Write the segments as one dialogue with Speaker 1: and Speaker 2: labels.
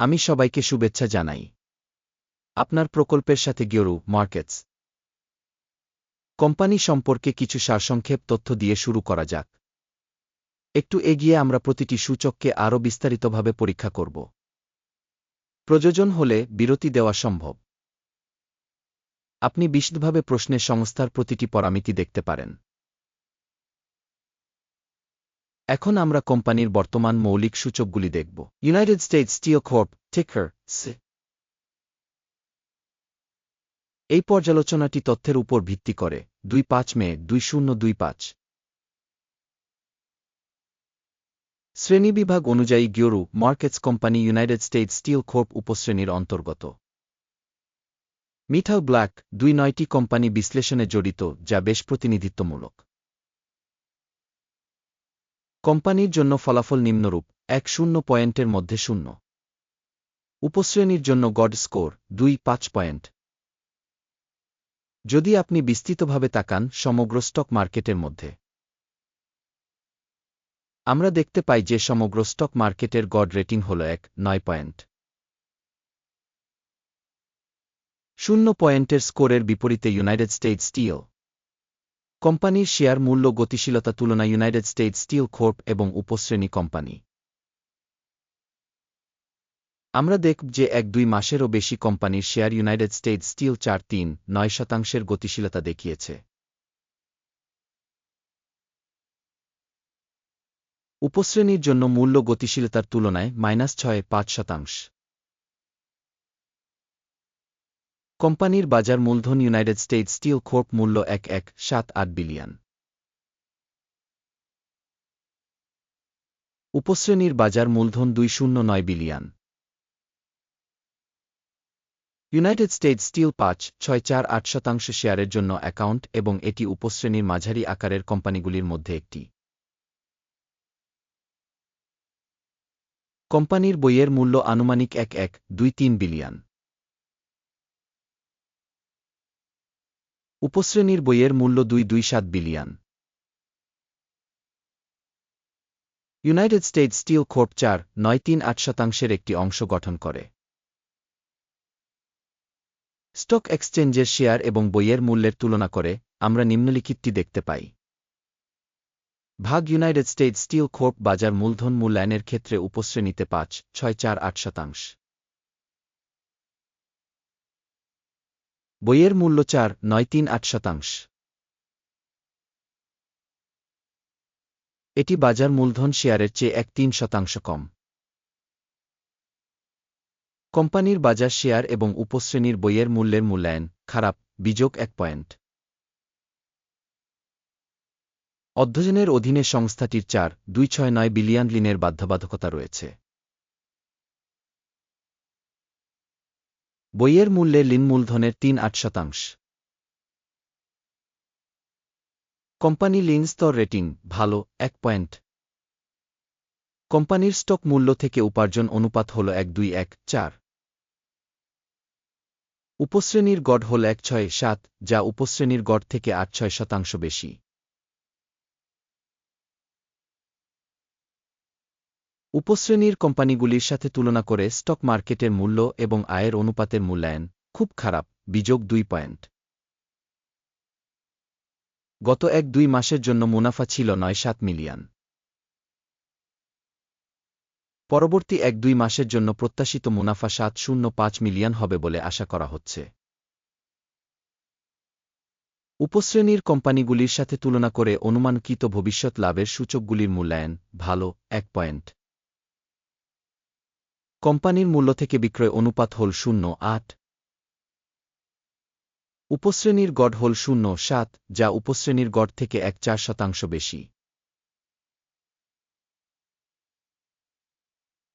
Speaker 1: আমি সবাইকে শুভেচ্ছা জানাই। আপনার প্রকল্পের সাথে গিওরু মার্কেটস। কোম্পানি সম্পর্কে কিছু সারসংক্ষেপ তথ্য দিয়ে শুরু করা যাক। একটু এগিয়ে আমরা প্রতিটি সূচককে আরও বিস্তারিতভাবে পরীক্ষা করব। প্রয়োজন হলে বিরতি দেওয়া সম্ভব। আপনি বিশদভাবে প্রশ্নের সংস্থার প্রতিটি পরামিতি দেখতে পারেন। এখন আমরা কোম্পানির বর্তমান মৌলিক সূচকগুলি দেখব। ইউনাইটেড স্টেটস স্টিল কর্প এই পর্যালোচনাটি তথ্যের উপর ভিত্তি করে, দুই পাঁচ মে, দুই শূন্য, দুই পাঁচ। শ্রেণীবিভাগ অনুযায়ী গিওরু markets company United States Steel Corp উপশ্রেণীর অন্তর্গত। মিঠাল ব্ল্যাক, দুই নয়টি কোম্পানি বিশ্লেষণে জড়িত, যা বেশ প্রতিনিধিত্বমূলক। কোম্পানির জন্য ফলাফল নিম্নরূপ, এক শূন্য পয়েন্টের মধ্যে শূন্য। উপশ্রেণীর জন্য গড স্কোর, দুই পাঁচ পয়েন্ট। যদি আপনি বিস্তৃতভাবে তাকান, সমগ্র স্টক মার্কেটের মধ্যে। আমরা দেখতে পাই যে সমগ্র স্টক মার্কেটের গড রেটিং হল এক, নয় পয়েন্ট। শূন্য পয়েন্টের স্কোরের বিপরীতে ইউনাইটেড স্টেটস স্টিল। কোম্পানির শেয়ার মূল্য গতিশীলতা তুলনা ইউনাইটেড স্টেটস স্টিল কোর্প এবং উপশ্রেণী কোম্পানি। আমরা দেখব যে এক দুই মাসেরও বেশি কোম্পানির শেয়ার ইউনাইটেড স্টেটস স্টিল চার তিন নয় শতাংশের গতিশীলতা দেখিয়েছে। উপশ্রেণীর জন্য মূল্য গতিশীলতার তুলনায় মাইনাস ছয় পাঁচ শতাংশ। কোম্পানির বাজার মূলধন ইউনাইটেড স্টেটস স্টিল কোর্প মূল্য এক এক সাত আট বিলিয়ন। উপশ্রেণীর বাজার মূলধন দুই শূন্য নয় বিলিয়ন। ইউনাইটেড স্টেটস স্টিল পাঁচ ছয় চার আট শতাংশ শেয়ারের জন্য অ্যাকাউন্ট এবং এটি উপশ্রেণীর মাঝারি আকারের কোম্পানিগুলির মধ্যে একটি। কোম্পানির বইয়ের মূল্য আনুমানিক এক এক দুই তিন বিলিয়ন। উপশ্রেণীর বইয়ের মূল্য দুই দুই সাত billion. United States Steel Corp চার নয় তিন আট শতাংশের একটি অংশ গঠন করে। স্টক এক্সচেঞ্জের শেয়ার এবং বইয়ের মূল্যের তুলনা করে আমরা নিম্নলিখিতটি দেখতে পাই। ভাগ ইউনাইটেড স্টেটস স্টিল কোর্প বাজার মূলধন মূল্যায়নের ক্ষেত্রে উপশ্রেণীতে পাঁচ, ছয়, চার, আট শতাংশ। বইয়ের মূল্য চার, নয়, তিন, আট শতাংশ। এটি বাজার মূলধন শেয়ারের চেয়ে এক, তিন শতাংশ কম। কোম্পানির বাজার শেয়ার এবং উপশ্রেণীর বইয়ের মূল্যের মূল্যায়ন, খারাপ, বিযোগ এক পয়েন্ট। অধ্যয়নের অধীনে সংস্থাটির চার, দুই, ছয়, নয় বিলিয়ন লিনের বাধ্যবাধকতা রয়েছে। বইয়ের মূল্যে লিন মূলধনের তিন আট শতাংশ। কোম্পানি লিন স্তর রেটিং ভালো, এক পয়েন্ট। কোম্পানির স্টক মূল্য থেকে উপার্জন অনুপাত হল এক দুই এক চার। উপশ্রেণীর গড় হল এক ছয় সাত, যা উপশ্রেণীর গড় থেকে আট ছয় শতাংশ বেশি। উপশ্রেণীর কোম্পানিগুলির সাথে তুলনা করে স্টক মার্কেটের মূল্য এবং আয়ের অনুপাতের মূল্যায়ন খুব খারাপ, বিযোগ দুই পয়েন্ট। গত এক দুই মাসের জন্য মুনাফা ছিল নয় সাত মিলিয়ন। পরবর্তী এক দুই মাসের জন্য প্রত্যাশিত মুনাফা সাত শূন্য পাঁচ মিলিয়ন হবে বলে আশা করা হচ্ছে। উপশ্রেণীর কোম্পানিগুলির সাথে তুলনা করে অনুমানকৃত ভবিষ্যৎ লাভের সূচকগুলির মূল্যায়ন ভালো, এক পয়েন্ট। কোম্পানির মূল্য থেকে বিক্রয় অনুপাত হল শূন্য আট। উপশ্রেণীর গড় হল শূন্য সাত, যা উপশ্রেণীর গড় থেকে এক চার শতাংশ বেশি।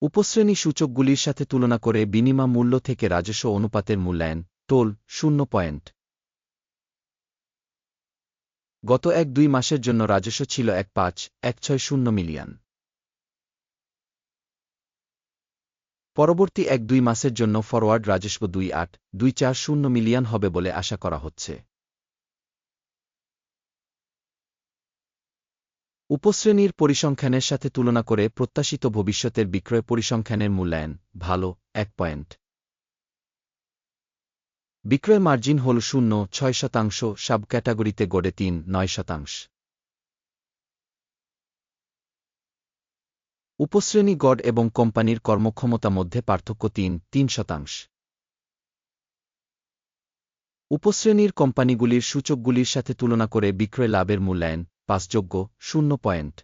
Speaker 1: উপশ্রেণী সূচকগুলির সাথে তুলনা করে বিনিমা মূল্য থেকে রাজস্ব অনুপাতের মূল্যায়ন টোল শূন্য পয়েন্ট। গত এক দুই মাসের জন্য রাজস্ব ছিল এক পাঁচ, এক ছয় শূন্য মিলিয়ন। পরবর্তী এক দুই মাসের জন্য ফরওয়ার্ড রাজস্ব দুই আট দুই চার শূন্য মিলিয়ন হবে বলে আশা করা হচ্ছে। উপশ্রেণীর পরিসংখ্যানের সাথে তুলনা করে প্রত্যাশিত ভবিষ্যতের বিক্রয় পরিসংখ্যানের মূল্যায়ন ভালো, এক পয়েন্ট। বিক্রয় মার্জিন হল শূন্য, ছয় শতাংশ সাব ক্যাটাগরিতে গড়ে তিন, নয় শতাংশ। উপশ্রেণী গড় এবং কোম্পানির কর্মক্ষমতা মধ্যে পার্থক্য তিন তিন শতাংশ। উপশ্রেণীর কোম্পানিগুলির সূচকগুলির সাথে তুলনা করে বিক্রয় লাভের মূল্যায়ন পাঁচযোগ্য শূন্য পয়েন্ট।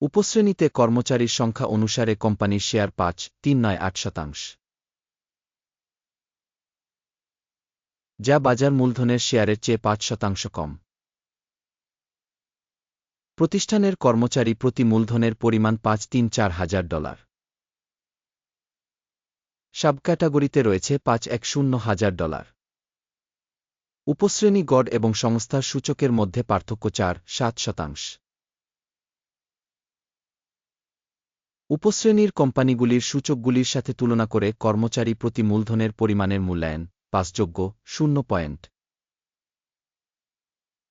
Speaker 1: উপশ্রেণীতে কর্মচারীর সংখ্যা অনুসারে কোম্পানির শেয়ার পাঁচ, তিন নয়, আট শতাংশ। যা বাজার মূলধনের শেয়ারের চেয়ে পাঁচ শতাংশ কম। প্রতিষ্ঠানের কর্মচারী প্রতি মূলধনের পরিমাণ পাঁচ তিন চার হাজার ডলার। সাব ক্যাটাগরিতে রয়েছে পাঁচ এক শূন্য হাজার ডলার। উপশ্রেণী গড় এবং সংস্থার সূচকের মধ্যে পার্থক্য চার, সাত শতাংশ। উপশ্রেণীর কোম্পানিগুলির সূচকগুলির সাথে তুলনা করে কর্মচারী প্রতি মূলধনের পরিমাণের মূল্যায়ন পাঁচযোগ্য, শূন্য পয়েন্ট।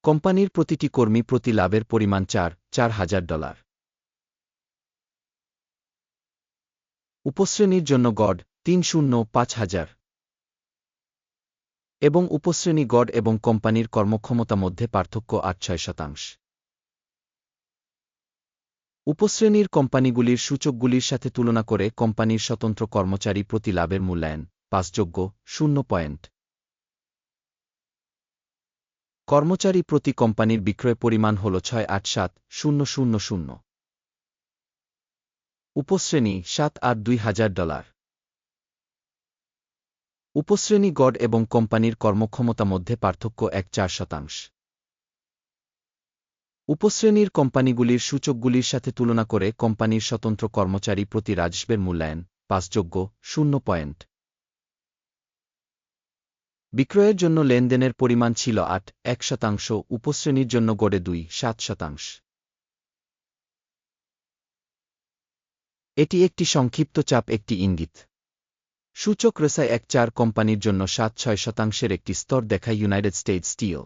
Speaker 1: কোম্পানির প্রতিটি কর্মী প্রতি লাভের পরিমাণ চার চার হাজার ডলার। উপশ্রেণীর জন্য গড়, তিন শূন্য, পাঁচ হাজার। এবং উপশ্রেণী গড় এবং কোম্পানির কর্মক্ষমতা মধ্যে পার্থক্য আট, ছয় শতাংশ। উপশ্রেণীর কোম্পানিগুলির সূচকগুলির সাথে তুলনা করে কোম্পানির স্বতন্ত্র কর্মচারী প্রতি লাভের মূল্যায়ন পাঁচযোগ্য শূন্য পয়েন্ট। কর্মচারী প্রতি কোম্পানির বিক্রয় পরিমাণ হল ছয় আট সাত শূন্য শূন্য শূন্য। উপশ্রেণী সাত আট দুই হাজার ডলার। উপশ্রেণী গড় এবং কোম্পানির কর্মক্ষমতা মধ্যে পার্থক্য এক চার শতাংশ। উপশ্রেণীর কোম্পানিগুলির সূচকগুলির সাথে তুলনা করে কোম্পানির স্বতন্ত্র কর্মচারী প্রতি রাজস্বের মূল্যায়ন পাঁচযোগ্য শূন্য পয়েন্ট। বিক্রয়ের জন্য লেনদেনের পরিমাণ ছিল আট, এক শতাংশ, উপশ্রেণীর জন্য গড়ে দুই, সাত শতাংশ। এটি একটি সংক্ষিপ্ত চাপ, একটি ইঙ্গিত। সূচক রেসায় এক চার কোম্পানির জন্য সাত, ছয় শতাংশের একটি স্তর দেখায় ইউনাইটেড স্টেটস স্টিল।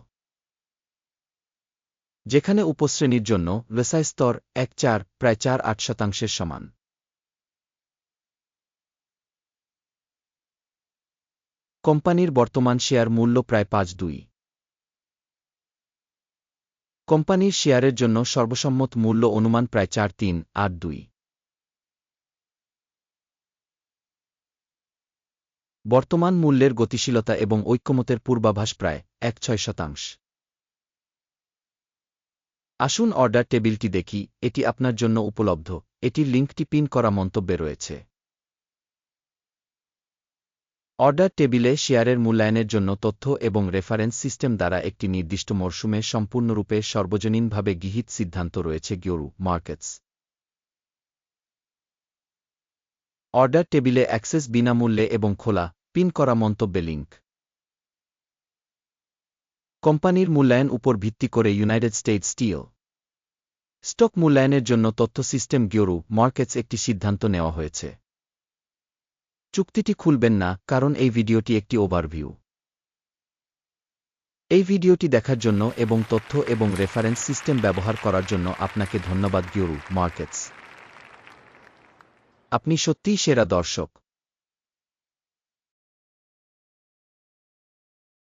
Speaker 1: যেখানে উপশ্রেণীর জন্য রেসায় স্তর এক, চার, প্রায় চার, আট শতাংশের সমান। কোম্পানির বর্তমান শেয়ার মূল্য প্রায় পাঁচ দুই। কোম্পানির শেয়ারের জন্য সর্বসম্মত মূল্য অনুমান প্রায় চার তিন, আট দুই। বর্তমান মূল্যের গতিশীলতা এবং ঐক্যমতের পূর্বাভাস প্রায় এক ছয় শতাংশ। আসুন অর্ডার টেবিলটি দেখি, এটি আপনার জন্য উপলব্ধ। এটির লিঙ্কটি পিন করা মন্তব্যে রয়েছে। অর্ডার টেবিলে শেয়ারের মূল্যায়নের জন্য তথ্য এবং রেফারেন্স সিস্টেম দ্বারা একটি নির্দিষ্ট মরশুমে সম্পূর্ণরূপে সর্বজনীনভাবে গৃহীত সিদ্ধান্ত রয়েছে গিওরু মার্কেটস। অর্ডার টেবিলে অ্যাক্সেস বিনামূল্যে এবং খোলা, পিন করা মন্তব্যে লিঙ্ক কোম্পানির মূল্যায়ন উপর ভিত্তি করে ইউনাইটেড স্টেটস স্টিল। স্টক মূল্যায়নের জন্য তথ্য সিস্টেম গিওরু মার্কেটস একটি সিদ্ধান্ত নেওয়া হয়েছে। চুক্তিটি খুলবেন না, কারণ এই ভিডিওটি একটি ওভারভিউ এই ভিডিওটি দেখার জন্য এবং তথ্য এবং রেফারেন্স সিস্টেম ব্যবহার করার জন্য আপনাকে ধন্যবাদ গিওরু মার্কেটস আপনি সত্যিই সেরা দর্শক।